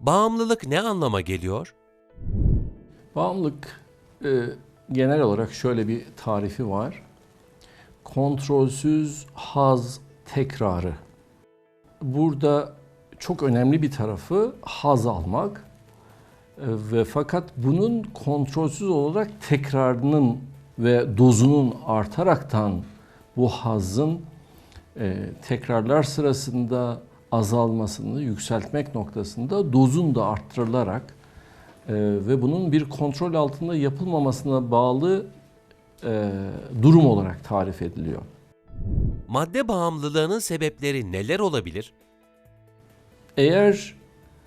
Bağımlılık ne anlama geliyor? Bağımlılık e, genel olarak şöyle bir tarifi var. Kontrolsüz haz tekrarı. Burada çok önemli bir tarafı haz almak E, ve fakat bunun kontrolsüz olarak tekrarının ve dozunun artaraktan bu hazın e, tekrarlar sırasında azalmasını yükseltmek noktasında dozun da arttırılarak e, ve bunun bir kontrol altında yapılmamasına bağlı e, durum olarak tarif ediliyor. Madde bağımlılığının sebepleri neler olabilir? Eğer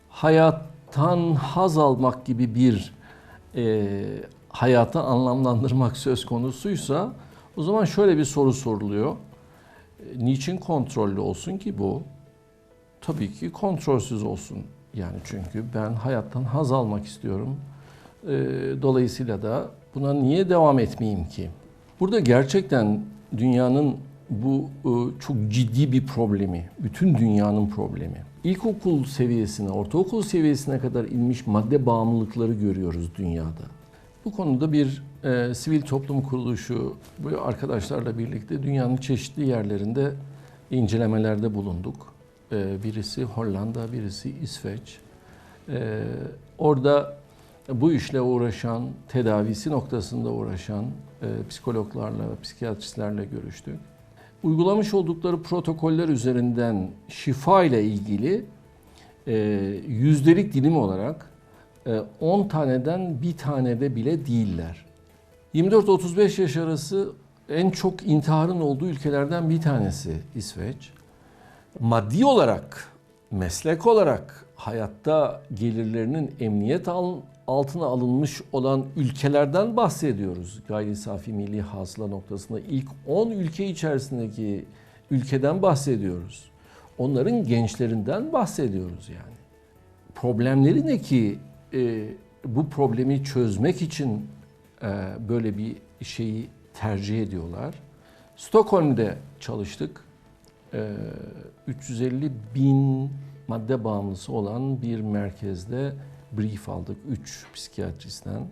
hayattan haz almak gibi bir e, hayatı anlamlandırmak söz konusuysa o zaman şöyle bir soru soruluyor. E, Niçin kontrollü olsun ki bu? Tabii ki kontrolsüz olsun. Yani çünkü ben hayattan haz almak istiyorum. E, dolayısıyla da buna niye devam etmeyeyim ki? Burada gerçekten dünyanın bu e, çok ciddi bir problemi, bütün dünyanın problemi. İlkokul seviyesine, ortaokul seviyesine kadar inmiş madde bağımlılıkları görüyoruz dünyada. Bu konuda bir e, sivil toplum kuruluşu bu arkadaşlarla birlikte dünyanın çeşitli yerlerinde incelemelerde bulunduk. E, birisi Hollanda, birisi İsveç. E, orada bu işle uğraşan, tedavisi noktasında uğraşan e, psikologlarla, psikiyatristlerle görüştük. Uygulamış oldukları protokoller üzerinden şifa ile ilgili e, yüzdelik dilim olarak e, 10 taneden bir tanede bile değiller. 24-35 yaş arası en çok intiharın olduğu ülkelerden bir tanesi İsveç. Maddi olarak, meslek olarak hayatta gelirlerinin emniyet al- altına alınmış olan ülkelerden bahsediyoruz. Gayri safi milli hasıla noktasında ilk 10 ülke içerisindeki ülkeden bahsediyoruz. Onların gençlerinden bahsediyoruz yani. Problemleri ne ki e, bu problemi çözmek için e, böyle bir şeyi tercih ediyorlar. Stockholm'de çalıştık. E, 350 bin madde bağımlısı olan bir merkezde brief aldık 3 psikiyatristten.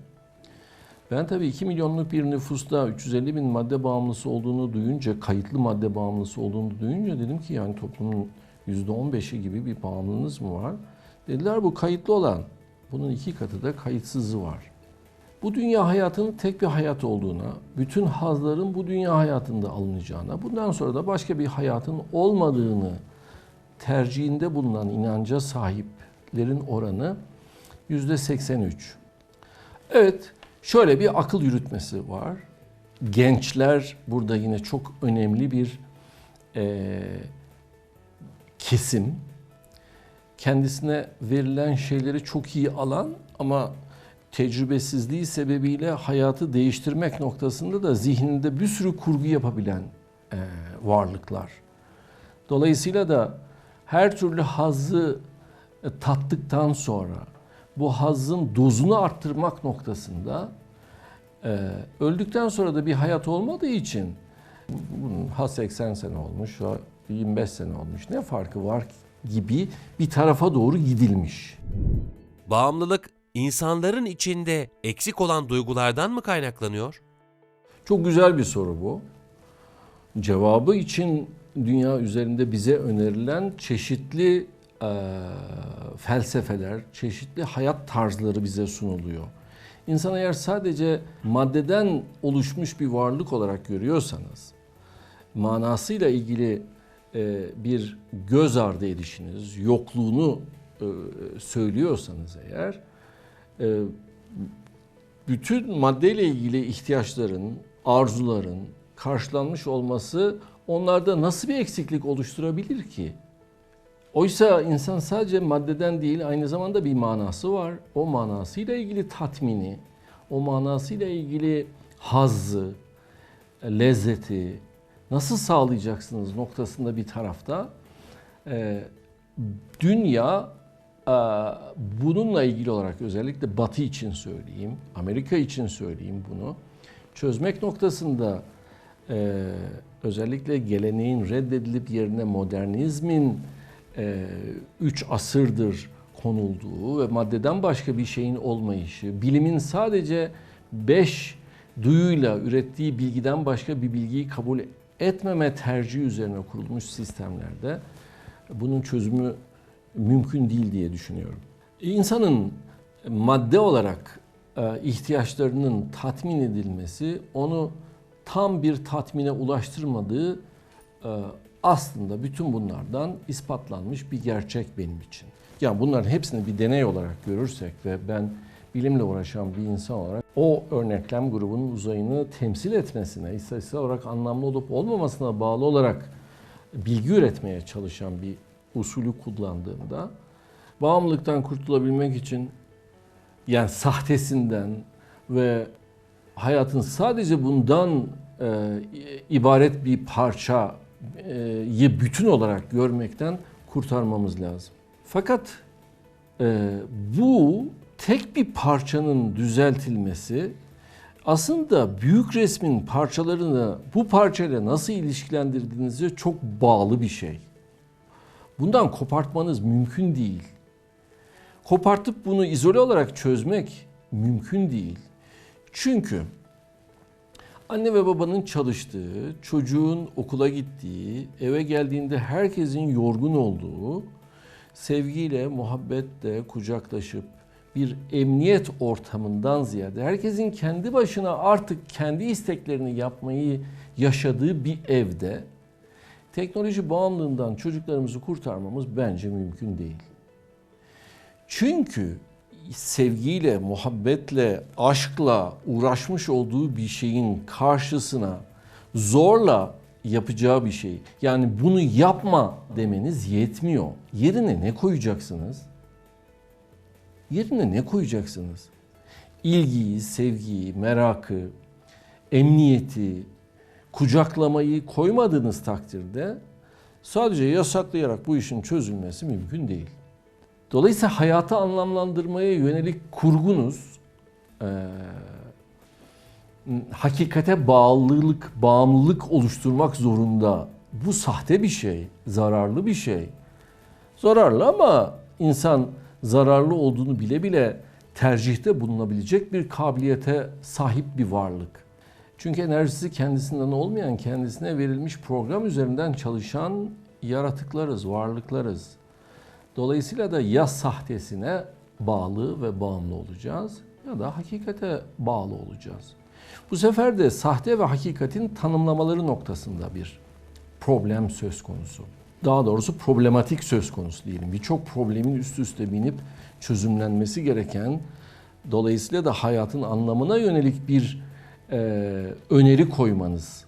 Ben tabii 2 milyonluk bir nüfusta 350 bin madde bağımlısı olduğunu duyunca, kayıtlı madde bağımlısı olduğunu duyunca dedim ki yani toplumun %15'i gibi bir bağımlılığınız mı var? Dediler bu kayıtlı olan. Bunun iki katı da kayıtsızı var. Bu dünya hayatının tek bir hayat olduğuna, bütün hazların bu dünya hayatında alınacağına, bundan sonra da başka bir hayatın olmadığını tercihinde bulunan inanca sahiplerin oranı yüzde 83. Evet, şöyle bir akıl yürütmesi var. Gençler burada yine çok önemli bir eee, kesim. Kendisine verilen şeyleri çok iyi alan ama tecrübesizliği sebebiyle hayatı değiştirmek noktasında da zihninde bir sürü kurgu yapabilen eee, varlıklar. Dolayısıyla da her türlü hazzı e, tattıktan sonra bu hazzın dozunu arttırmak noktasında e, öldükten sonra da bir hayat olmadığı için ha 80 sene olmuş, ha 25 sene olmuş ne farkı var gibi bir tarafa doğru gidilmiş. Bağımlılık insanların içinde eksik olan duygulardan mı kaynaklanıyor? Çok güzel bir soru bu. Cevabı için dünya üzerinde bize önerilen çeşitli e, felsefeler, çeşitli hayat tarzları bize sunuluyor. İnsan eğer sadece maddeden oluşmuş bir varlık olarak görüyorsanız, manasıyla ilgili e, bir göz ardı edişiniz, yokluğunu e, söylüyorsanız eğer, bütün maddeyle ilgili ihtiyaçların, arzuların karşılanmış olması onlarda nasıl bir eksiklik oluşturabilir ki? Oysa insan sadece maddeden değil aynı zamanda bir manası var. O manasıyla ilgili tatmini, o manasıyla ilgili hazzı, lezzeti nasıl sağlayacaksınız noktasında bir tarafta e, dünya bununla ilgili olarak özellikle Batı için söyleyeyim, Amerika için söyleyeyim bunu. Çözmek noktasında e, özellikle geleneğin reddedilip yerine modernizmin e, üç asırdır konulduğu ve maddeden başka bir şeyin olmayışı, bilimin sadece beş duyuyla ürettiği bilgiden başka bir bilgiyi kabul etmeme tercihi üzerine kurulmuş sistemlerde bunun çözümü mümkün değil diye düşünüyorum. İnsanın madde olarak e, ihtiyaçlarının tatmin edilmesi onu tam bir tatmine ulaştırmadığı e, aslında bütün bunlardan ispatlanmış bir gerçek benim için. Yani bunların hepsini bir deney olarak görürsek ve ben bilimle uğraşan bir insan olarak o örneklem grubunun uzayını temsil etmesine, istatistiksel olarak anlamlı olup olmamasına bağlı olarak bilgi üretmeye çalışan bir usulü kullandığımda bağımlılıktan kurtulabilmek için yani sahtesinden ve hayatın sadece bundan e, ibaret bir parçayı bütün olarak görmekten kurtarmamız lazım. Fakat e, bu tek bir parçanın düzeltilmesi aslında büyük resmin parçalarını bu parçayla nasıl ilişkilendirdiğinize çok bağlı bir şey. Bundan kopartmanız mümkün değil. Kopartıp bunu izole olarak çözmek mümkün değil. Çünkü anne ve babanın çalıştığı, çocuğun okula gittiği, eve geldiğinde herkesin yorgun olduğu, sevgiyle, muhabbetle kucaklaşıp bir emniyet ortamından ziyade herkesin kendi başına artık kendi isteklerini yapmayı yaşadığı bir evde teknoloji bağımlılığından çocuklarımızı kurtarmamız bence mümkün değil. Çünkü sevgiyle, muhabbetle, aşkla uğraşmış olduğu bir şeyin karşısına zorla yapacağı bir şey. Yani bunu yapma demeniz yetmiyor. Yerine ne koyacaksınız? Yerine ne koyacaksınız? İlgiyi, sevgiyi, merakı, emniyeti, kucaklamayı koymadığınız takdirde sadece yasaklayarak bu işin çözülmesi mümkün değil. Dolayısıyla hayatı anlamlandırmaya yönelik kurgunuz eee, hakikate bağlılık, bağımlılık oluşturmak zorunda. Bu sahte bir şey, zararlı bir şey. Zararlı ama insan zararlı olduğunu bile bile tercihte bulunabilecek bir kabiliyete sahip bir varlık. Çünkü enerjisi kendisinden olmayan, kendisine verilmiş program üzerinden çalışan yaratıklarız, varlıklarız. Dolayısıyla da ya sahtesine bağlı ve bağımlı olacağız ya da hakikate bağlı olacağız. Bu sefer de sahte ve hakikatin tanımlamaları noktasında bir problem söz konusu. Daha doğrusu problematik söz konusu diyelim. Birçok problemin üst üste binip çözümlenmesi gereken, dolayısıyla da hayatın anlamına yönelik bir öneri koymanız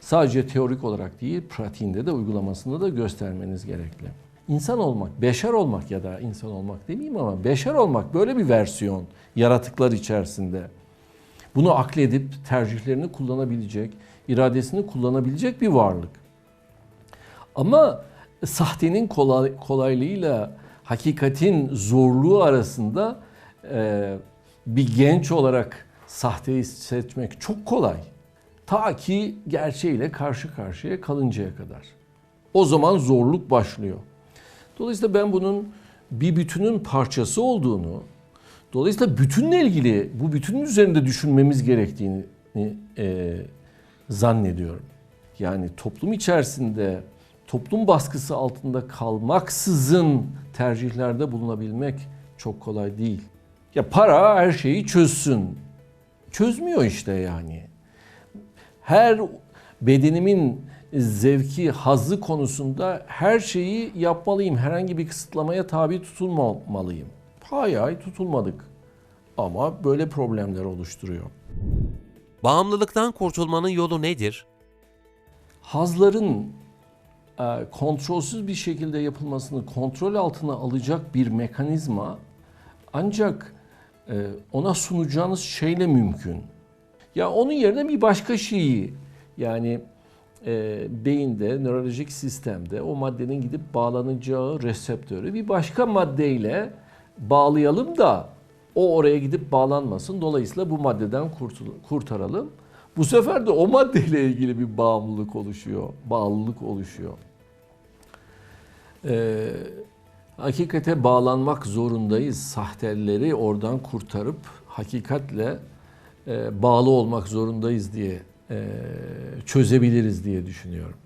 sadece teorik olarak değil, pratiğinde de uygulamasında da göstermeniz gerekli. İnsan olmak, beşer olmak ya da insan olmak demeyeyim ama beşer olmak böyle bir versiyon yaratıklar içerisinde. Bunu akledip tercihlerini kullanabilecek, iradesini kullanabilecek bir varlık. Ama sahtenin kolay, kolaylığıyla hakikatin zorluğu arasında e, bir genç olarak sahteyi seçmek çok kolay. Ta ki gerçeğiyle karşı karşıya kalıncaya kadar. O zaman zorluk başlıyor. Dolayısıyla ben bunun bir bütünün parçası olduğunu, dolayısıyla bütünle ilgili bu bütünün üzerinde düşünmemiz gerektiğini e, zannediyorum. Yani toplum içerisinde toplum baskısı altında kalmaksızın tercihlerde bulunabilmek çok kolay değil. Ya para her şeyi çözsün. Çözmüyor işte yani. Her bedenimin zevki, hazzı konusunda her şeyi yapmalıyım. Herhangi bir kısıtlamaya tabi tutulmamalıyım. Hay hay tutulmadık. Ama böyle problemler oluşturuyor. Bağımlılıktan kurtulmanın yolu nedir? Hazların e, kontrolsüz bir şekilde yapılmasını kontrol altına alacak bir mekanizma ancak ona sunacağınız şeyle mümkün. Ya onun yerine bir başka şeyi yani e, beyinde, nörolojik sistemde o maddenin gidip bağlanacağı reseptörü bir başka maddeyle bağlayalım da o oraya gidip bağlanmasın. Dolayısıyla bu maddeden kurtaralım. Bu sefer de o maddeyle ilgili bir bağımlılık oluşuyor, bağlılık oluşuyor. Ee, hakikate bağlanmak zorundayız. Sahteleri oradan kurtarıp hakikatle e, bağlı olmak zorundayız diye e, çözebiliriz diye düşünüyorum.